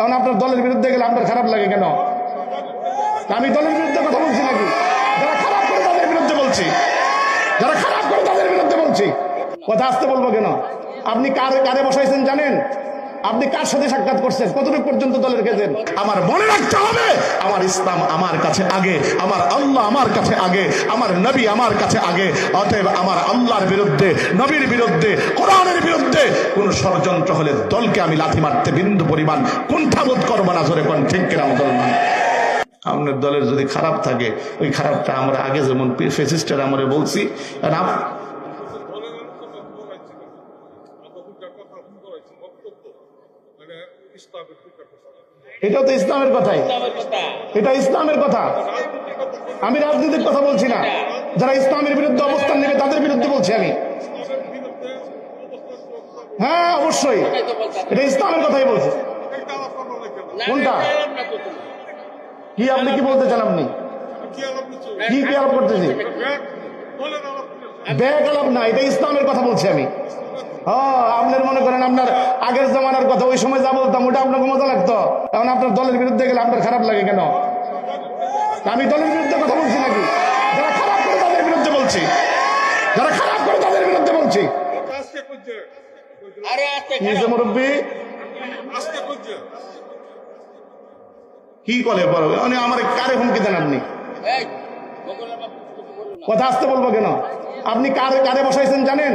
কারণ আপনার দলের বিরুদ্ধে গেলে আপনার খারাপ লাগে কেন? আমি দলের বিরুদ্ধে কথা বলছি নাকি? যারা খারাপ করে তাদের বিরুদ্ধে বলছি। যারা খারাপ করে তাদের বিরুদ্ধে বলছি। কথা আসতে বলব কেন? আপনি কার কারে বসাইছেন জানেন? আপনি কার সাথে সাক্ষাৎ করছেন? কতটুকু পর্যন্ত দলের গেছেন আমার মনে রাখতে হবে, আমার ইসলাম আমার কাছে আগে, আমার আল্লাহ আমার কাছে আগে, আমার নবী আমার কাছে আগে। অতএব আমার আল্লাহর বিরুদ্ধে, নবীর বিরুদ্ধে, কোরআনের বিরুদ্ধে কোন ষড়যন্ত্র হলে দলকে আমি লাথি মারতে বিন্দু পরিমাণ কুণ্ঠাবোধ করব না, জোরে কোন ঠিক কিনা মুসলমান? আপনার দলের যদি খারাপ থাকে, ওই খারাপটা আমরা আগে যেমন ফেসিস্টের আমরা বলছি, আর এটাও তো ইসলামের কথাই। এটা ইসলামের কথা। আমি রাজনীতির কথা বলছি না। যারা ইসলামের বিরুদ্ধে অবস্থান নেবে তাদের বিরুদ্ধে বলছি আমি। হ্যাঁ অবশ্যই। এটা ইসলামের কথাই বলছি। কোনটা? কি আপনি কি বলতে চান আপনি? কি কি আলাপ করতেছি ব্যাগ আলাপ না এটা ইসলামের কথা বলছি আমি। ও আপনার মনে করেন আপনার আগের জামানার কথা ওই সময় যা বলতাম ওটা আপনাকে মজা লাগতো। এখন আপনার দলের বিরুদ্ধে গেলে আপনার খারাপ লাগে কেন? আমি দলের বিরুদ্ধে কথা বলছি নাকি? যারা খারাপ করে তাদের বিরুদ্ধে বলছি। যারা খারাপ করে তাদের বিরুদ্ধে বলছি। কি হয়েছে মুরব্বী। কি করে বলো? মানে আমার কারে হুমকি দেন আপনি? কথা আসতে বলব কেন? আপনি কার কারে বসাইছেন জানেন?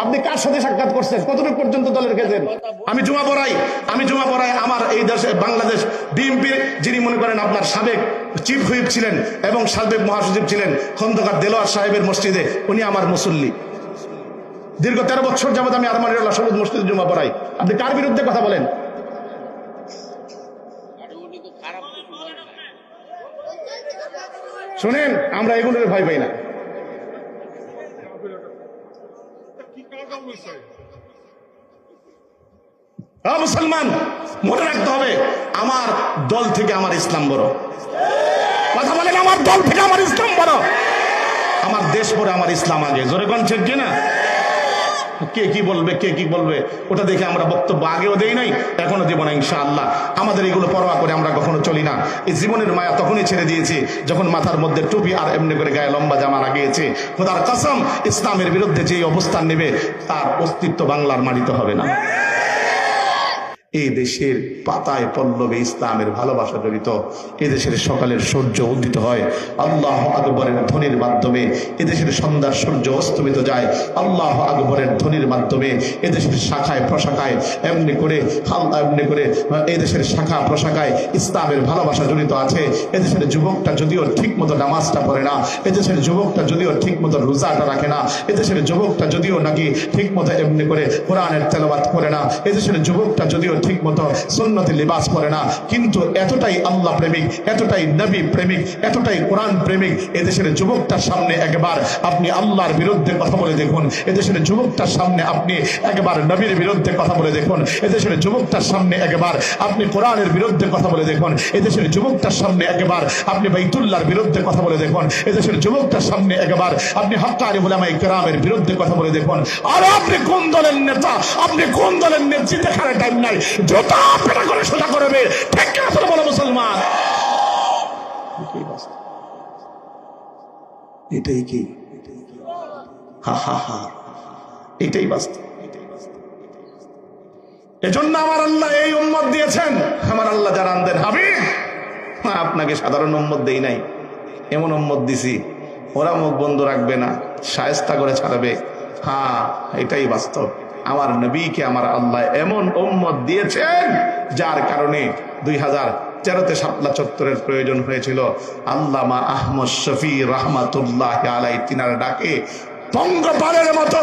আপনি কার সাথে সাক্ষাৎ করছেন? কতটুকু পর্যন্ত দলের গেছেন আমি জুমা পড়াই, আমি জুমা পড়াই আমার এই দেশে, বাংলাদেশ বিএনপির যিনি মনে করেন আপনার সাবেক চিফ হুইপ ছিলেন এবং সাবেক মহাসচিব ছিলেন খন্দকার দেলোয়ার সাহেবের মসজিদে, উনি আমার মুসল্লি। দীর্ঘ তেরো বছর যাবত আমি আরমানিরুল্লাহ সবুজ মসজিদে জুমা পড়াই। আপনি কার বিরুদ্ধে কথা বলেন? শুনেন, আমরা এগুলোর ভয় পাই না হ্যাঁ মুসলমান, মনে রাখতে হবে, আমার দল থেকে আমার ইসলাম বড়। কথা বলেন, আমার দল থেকে আমার ইসলাম বড়। আমার দেশ পরে আমার ইসলাম আগে। জোরে কোন কিনা? কে কি বলবে, কে কি বলবে, ওটা দেখে আমরা বক্তব্য আগেও দেই নাই, এখনও দেবো না ইনশাআল্লাহ। আমাদের এগুলো পরোয়া করে আমরা কখনো চলি না। এই জীবনের মায়া তখনই ছেড়ে দিয়েছি যখন মাথার মধ্যে টুপি আর এমনি করে গায়ে লম্বা জামা লাগিয়েছে। খোদার কসম, ইসলামের বিরুদ্ধে যে অবস্থান নেবে, তার অস্তিত্ব বাংলার মানিতে হবে না। এই দেশের পাতায় পল্লবে ইসলামের ভালোবাসা জড়িত এদেশের সকালের সূর্য উদিত হয়, আল্লাহ আকবরের ধ্বনির মাধ্যমে এদেশের সন্ধ্যার সূর্য অস্তমিত যায়, আল্লাহ আকবরের ধ্বনির মাধ্যমে এদেশের শাখায় প্রশাখায় এমনি করে আল্লাহ এমনি করে এদেশের শাখা প্রশাখায় ইসলামের ভালোবাসা জড়িত আছে এদেশের যুবকটা যদিও ঠিক মতো নামাজটা পড়ে না এদেশের যুবকটা যদিও ঠিক মতো রোজাটা রাখে না এদেশের যুবকটা যদিও নাকি ঠিক মতো এমনি করে কোরআনের তেলাবাত করে না এদেশের যুবকটা যদিও ঠিক মতো সুন্নতি লিবাস পরে না। কিন্তু এতটাই আল্লাহ প্রেমিক, এতটাই নবী প্রেমিক, এতটাই কোরআন প্রেমিক, এদেশের যুবকটার সামনে একবার আপনি আল্লাহর বিরুদ্ধে কথা বলে দেখুন। এদেশের যুবকটার সামনে আপনি একবার নবীর বিরুদ্ধে কথা বলে দেখুন। এদেশের যুবকটার সামনে একবার আপনি কোরআনের বিরুদ্ধে কথা বলে দেখুন। এদেশের যুবকটার সামনে একবার আপনি বাইতুল্লাহর বিরুদ্ধে কথা বলে দেখুন। এদেশের যুবকটার সামনে একবার আপনি হক্কারি বুলামাই কেরামের বিরুদ্ধে কথা বলে দেখুন। আর আপনি কোন দলের নেতা? আপনি কোন দলের নেত্রী? দেখার টাইম নাই। জোতা পেটা করে সোজা করবে ঠিক কিনা বলো মুসলমান। এটাই কি? হা হা হা। এটাই বাস্তব। এজন্য আমার আল্লাহ এই উম্মত দিয়েছেন। আমার আল্লাহ জানান দেন হাবিব হ্যাঁ, আপনাকে সাধারণ উম্মত দেই নাই। এমন উম্মত দিছি ওরা মুখ বন্ধ রাখবে না সায়স্তা করে ছাড়বে। হ্যাঁ এটাই বাস্তব। আমার নবীকে আমার আল্লাহ এমন উম্মত দিয়েছেন, যার কারণে দুই হাজার তেরোতে শাপলা চত্বরের প্রয়োজন হয়েছিল। আল্লামা আহমদ শফি রহমাতুল্লাহ আলাই তিনার ডাকে পঙ্গপালের মতো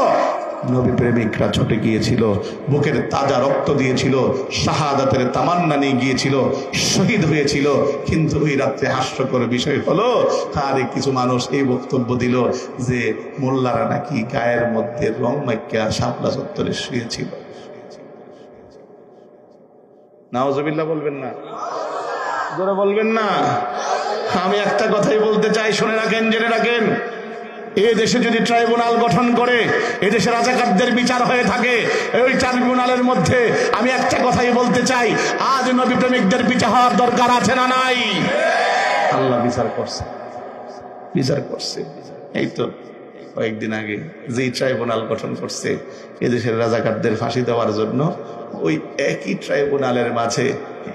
নবী প্রেমিকরা ছুটে গিয়েছিল, বুকের তাজা রক্ত দিয়েছিল, শাহাদাতের তামান্না নিয়ে গিয়েছিল, শহীদ হয়েছিল। কিন্তু ওই রাত্রে হাস্যকর বিষয় হলো, আরে কিছু মানুষ এই বক্তব্য দিল যে মোল্লারা নাকি গায়ের মধ্যে রং মাইকা শাপলা চত্বরে শুয়েছিল। বলবেন না। জোরে বলবেন না। আমি একটা কথাই বলতে চাই, শুনে রাখেন, জেনে রাখেন। এ দেশে যদি ট্রাইব্যুনাল গঠন করে, এ দেশে রাজাকারদের বিচার হয়ে থাকে, ওই ট্রাইব্যুনালের মধ্যে আমি একটা কথাই বলতে চাই, আজ নবী প্রেমিকদের বিচার হওয়ার দরকার আছে না নাই? আল্লাহ বিচার করছে। বিচার করছে। এই তো কয়েকদিন আগে যেই ট্রাইব্যুনাল গঠন করছে এদেশের রাজাকারদের ফাঁসি দেওয়ার জন্য, ওই একই ট্রাইব্যুনালের মাঝে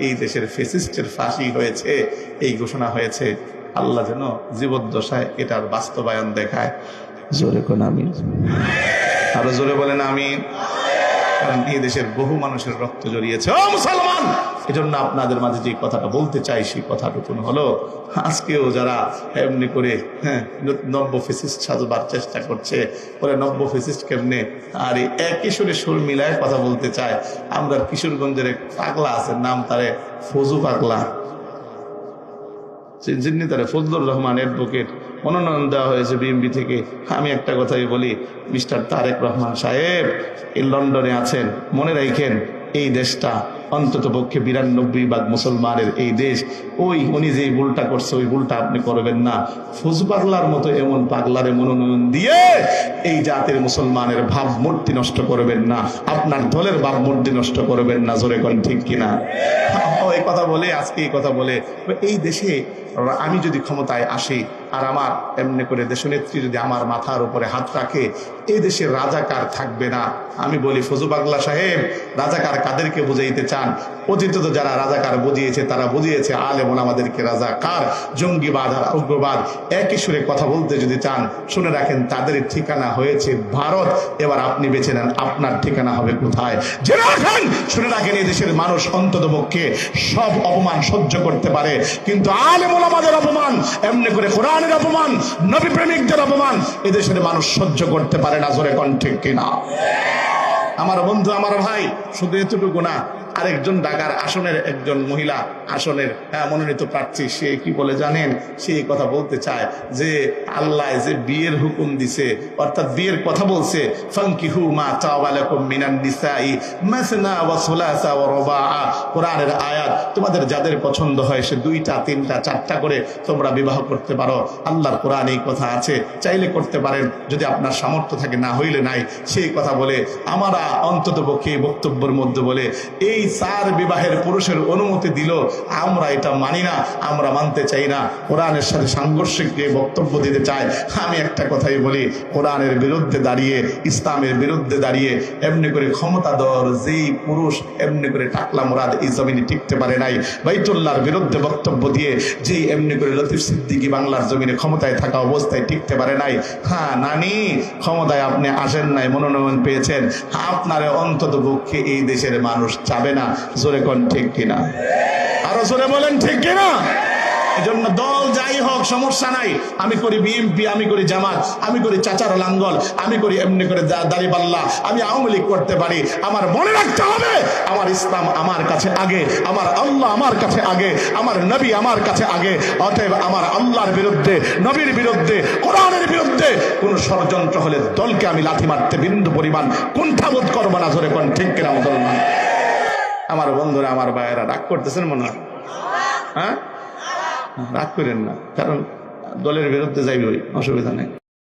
এই দেশের ফেসিস্টের ফাঁসি হয়েছে, এই ঘোষণা হয়েছে। আল্লাহ যেন জীবদ্দশায় এটার বাস্তবায়ন দেখায়। জোরে কোন আমি আরও জোরে বলেন আমি কারণ এই দেশের বহু মানুষের রক্ত জড়িয়েছে। ও মুসলমান! এজন্য আপনাদের মাঝে যে কথাটা বলতে চাই সেই কথাটুকুন হলো। আজকেও যারা এমনি করে হ্যাঁ নব্য ফিসিস্ট সাজবার চেষ্টা করছে বলে নব্য ফিসিস্ট কেমনে? আর এই একই সুরে সুর মিলায় কথা বলতে চায়। আমরা কিশোরগঞ্জের এক পাগলা আছে নাম তারে ফজু পাগলা। যিনি তারা ফজলুর রহমান অ্যাডভোকেট মনোনয়ন দেওয়া হয়েছে বিএমপি থেকে, আমি একটা কথাই বলি, মিস্টার তারেক রহমান সাহেব এই লন্ডনে আছেন, মনে রাখেন এই দেশটা অন্তত পক্ষে বিরানব্বই ভাগ মুসলমানের এই দেশ, ওই উনি যে ভুলটা করছে, ওই ভুলটা আপনি করবেন না। ফুজ পাগলার মতো এমন পাগলারে মনোনয়ন দিয়ে এই জাতির মুসলমানের ভাবমূর্তি নষ্ট করবেন না। আপনার দলের ভাবমূর্তি নষ্ট করবেন না, জোরে কোন ঠিক কিনা? এই কথা বলে, আজকে এই কথা বলে। এই দেশে আমি যদি ক্ষমতায় আসি আর আমার এমনি করে দেশনেত্রী যদি আমার মাথার উপরে হাত রাখে এই দেশে রাজাকার থাকবে না। আমি বলি, ফজু পাগলা সাহেব, রাজাকার কাদেরকে বুঝাইতে চান? অতীত তো যারা রাজাকার বুঝিয়েছে, তারা বুঝিয়েছে আলেমন আমাদেরকে রাজাকার, জঙ্গিবাদ আর উগ্রবাদ একই সুরে কথা বলতে যদি চান, শুনে রাখেন, তাদের ঠিকানা হয়েছে ভারত। এবার আপনি বেছে নেন, আপনার ঠিকানা হবে কোথায়? শুনে রাখেন এই দেশের মানুষ অন্তত পক্ষে সব অপমান সহ্য করতে পারে, কিন্তু আলেমন আমাদের অপমান, এমনি করে কোরআনের অপমান, নবী প্রেমিকদের অপমান এদেশের মানুষ সহ্য করতে পারে না, জোরে কণ্ঠে কিনা। আমার বন্ধু, আমার ভাই, শুধু এতটুকু না আরেকজন ঢাকার আসনের একজন মহিলা আসনের আহ, মনোনীত প্রার্থী সে কি বলে জানেন? সে কথা বলতে চায় যে আল্লাহ যে বিয়ের হুকুম দিছে অর্থাৎ বিয়ের কথা বলছে ফাঙ্কিহু মা কোরআনের আয়াত তোমাদের যাদের পছন্দ হয় সে দুইটা তিনটা চারটা করে তোমরা বিবাহ করতে পারো। আল্লাহর কোরআন এই কথা আছে চাইলে করতে পারেন যদি আপনার সামর্থ্য থাকে না হইলে নাই। সেই কথা বলে আমরা অন্তত পক্ষে বক্তব্যের মধ্যে বলে এই চার বিবাহের পুরুষের অনুমতি দিল, আমরা এটা মানি না, আমরা মানতে চাই না। কোরআনের সাথে সাংঘর্ষিক যে বক্তব্য দিতে চায়, আমি একটা কথাই বলি, কোরআনের বিরুদ্ধে দাঁড়িয়ে, ইসলামের বিরুদ্ধে দাঁড়িয়ে, এমনি করে ক্ষমতাধর যেই পুরুষ, এমনি করে টাকলা মুরাদ এই জমিনে টিকতে পারে নাই। বাইতুল্লাহর বিরুদ্ধে বক্তব্য দিয়ে, যেই এমনি করে লতিফ সিদ্দিকি বাংলার জমিনে ক্ষমতায় থাকা অবস্থায় টিকতে পারে নাই। হ্যাঁ নানি, ক্ষমতায় আপনি আসেন নাই, মনোনয়ন পেয়েছেন। আপনার অন্তত পক্ষে এই দেশের মানুষ না। জোরে কোন, ঠিক কিনা? আরও জোরে বলেন, ঠিক কিনা? এজন্য দল যাই হোক, সমস্যা নাই। আমি করি বিএমপি, আমি করি জামাত, আমি করি চাচার লাঙ্গল, আমি করি এমনি করে দাড়ি পাল্লা আমি আওয়ামী লীগ করতে পারি। আমার মনে রাখতে হবে, আমার ইসলাম আমার কাছে আগে, আমার আল্লাহ আমার কাছে আগে, আমার নবী আমার কাছে আগে। অতএব আমার আল্লাহর বিরুদ্ধে, নবীর বিরুদ্ধে, কোরআনের বিরুদ্ধে কোন ষড়যন্ত্র হলে দলকে আমি লাথি মারতে বিন্দু পরিমাণ কুণ্ঠাবোধ করব না ধরে কোন, ঠিক কিনা, মুসলমান? আমার বন্ধুরা, আমার ভাইয়েরা রাগ করতেছেন মনে হয়। হ্যাঁ? রাগ করেন না, কারণ দলের বিরুদ্ধে যাইবে অসুবিধা নেই।